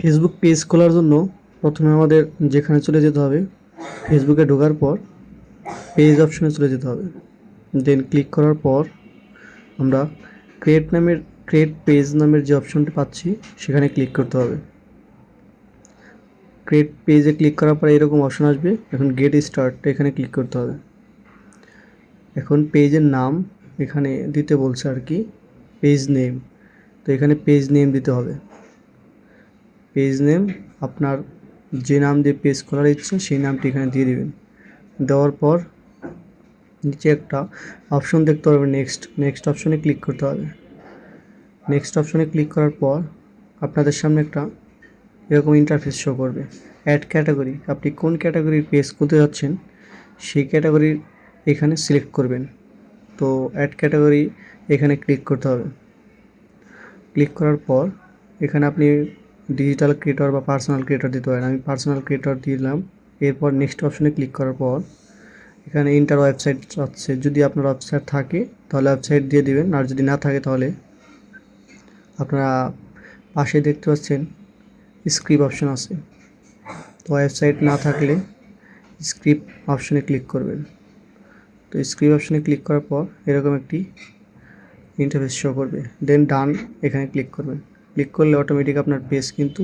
Facebook page খোলার জন্য প্রথমে আমাদের যেখানে চলে যেতে হবে ফেসবুকে ঢোকার পর পেজ অপশনে চলে যেতে হবে। দেন ক্লিক করার পর আমরা ক্রিয়েট নামের ক্রিয়েট পেজ নামের যে অপশনটি পাচ্ছি, সেখানে ক্লিক করতে হবে। ক্রিয়েট পেজে ক্লিক করার পরে এরকম অপশন আসবে, এখন গেট স্টার্ট এখানে ক্লিক করতে হবে। এখন পেজের নাম এখানে দিতে বলছে আর কি পেজ নেম তো এখানে পেজ নেম দিতে হবে। পেজ নেম আপনার যে নাম দিয়ে পেজ খোলার ইচ্ছা, সেই নামটি এখানে দিয়ে দিবেন। দেওয়ার পর নিচে একটা অপশন দেখতে পারবেন নেক্সট নেক্সট অপশনে ক্লিক করতে হবে। নেক্সট অপশনে ক্লিক করার পর আপনাদের সামনে একটা এরকম ইন্টারফেস শো করবে। অ্যাড ক্যাটাগরি আপনি কোন ক্যাটাগরির পেজ খুলতে যাচ্ছেন, সেই ক্যাটাগরির এখানে সিলেক্ট করবেন। তো অ্যাড ক্যাটাগরি এখানে ক্লিক করতে হবে। ক্লিক করার পর এখানে আপনি ডিজিটাল ক্রিয়েটর বা পার্সোনাল ক্রিয়েটর দিতে পারেন আমি পার্সোনাল ক্রিয়েটর দিলাম। এরপর নেক্সট অপশনে ক্লিক করার পর, এখানে ইন্টার ওয়েবসাইট আছে। যদি আপনার ওয়েবসাইট থাকে, তাহলে ওয়েবসাইট দিয়ে দিবেন। আর যদি না থাকে, তাহলে আপনারা পাশে দেখতে পাচ্ছেন স্ক্রিপ্ট অপশন আছে। তো ওয়েবসাইট না থাকলে স্ক্রিপ্ট অপশনে ক্লিক করবেন। তো স্ক্রিপ্ট অপশনে ক্লিক করার পর এরকম একটি ইন্টারফেস শো করবে। দেন ডান এখানে ক্লিক করবেন। ক্লিক করলে অটোমেটিক আপনার পেজ কিন্তু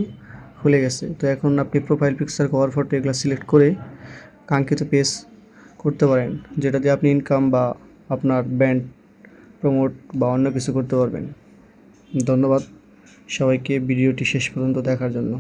খুলে গেছে। তো এখন আপনি প্রোফাইল পিকচার কভার ফটো এগুলো সিলেক্ট করে কাঙ্ক্ষিত পেজ করতে পারেন, যেটা দিয়ে আপনি ইনকাম বা আপনার ব্যান্ড প্রমোট বা অন্য কিছু করতে পারবেন। ধন্যবাদ সবাইকে, ভিডিওটি শেষ পর্যন্ত দেখার জন্য।